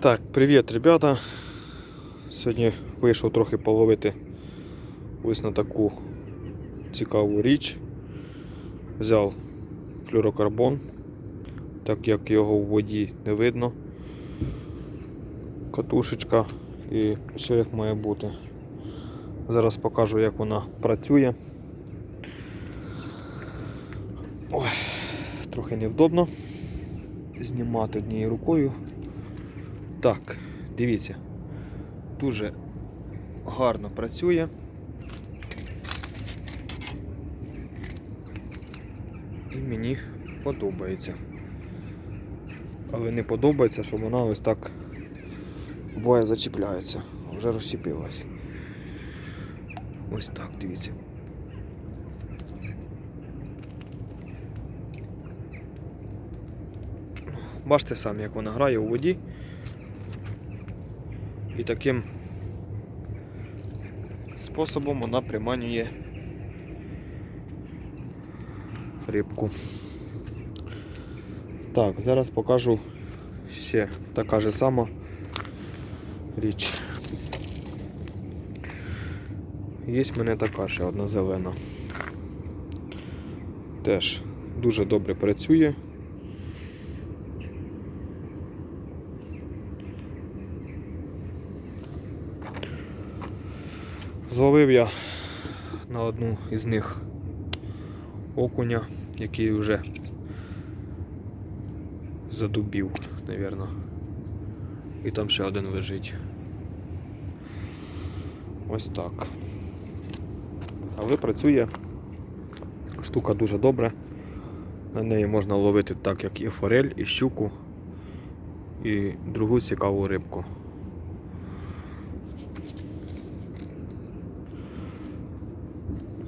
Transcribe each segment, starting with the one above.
Так, привіт, ребята. Сьогодні вийшов трохи половити ось на таку цікаву річ. Взяв флюрокарбон, так як його в воді не видно. Катушечка і все як має бути. Зараз покажу, як вона працює. Ой, трохи невдобно знімати однією рукою. Так, дивіться, дуже гарно працює. І мені подобається. Але не подобається, що вона ось так буває зачіпляється. Вже розчепилась. Ось так, дивіться. Бачите самі, як вона грає у воді. І таким способом вона приманює рибку. Так, зараз покажу ще така же сама річ. Є в мене така ще одна зелена. Теж дуже добре працює. Зловив я на одну із них окуня, який вже задубів, напевно. І там ще один лежить. Ось так. Але працює штука дуже добре. На неї можна ловити так, як і форель, і щуку, і другу цікаву рибку.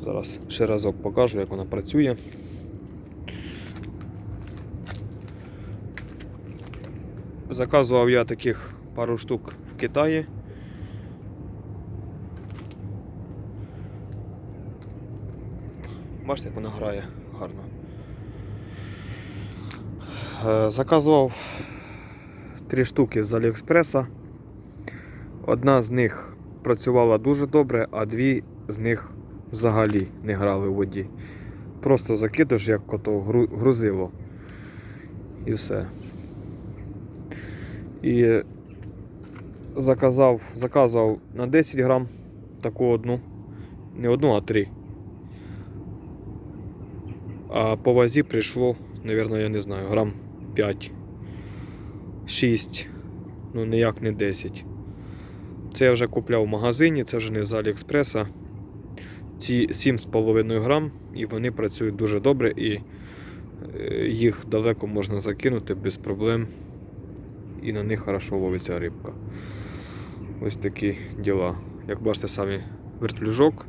Зараз ще разок покажу, як вона працює. Заказував я таких пару штук в Китаї. Бачите, як вона грає гарно. Е, Заказував три штуки з Аліекспреса. Одна з них працювала дуже добре, а дві з них взагалі не грали у воді. Просто закидаш, як ото гру- грузило. І все. І заказав, заказав на 10 грам таку одну. Не одну, а три. А по вазі прийшло, мабуть, я не знаю, грам 5. 6. Ну ніяк не 10. Це я вже купляв в магазині, це вже не з Аліекспреса ці 7,5 грам і вони працюють дуже добре і е, їх далеко можна закинути без проблем і на них хорошо ловиться рибка. Ось такі діла. Як бачите самі вертлюжок,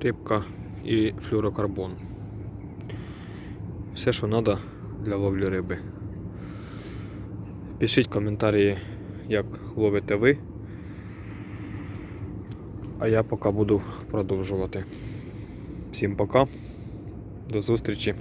рибка і флюрокарбон. Все, що треба для ловлі риби. Пишіть коментарі, як ловите ви. А я поки буду продовжувати. Всім пока. До зустрічі.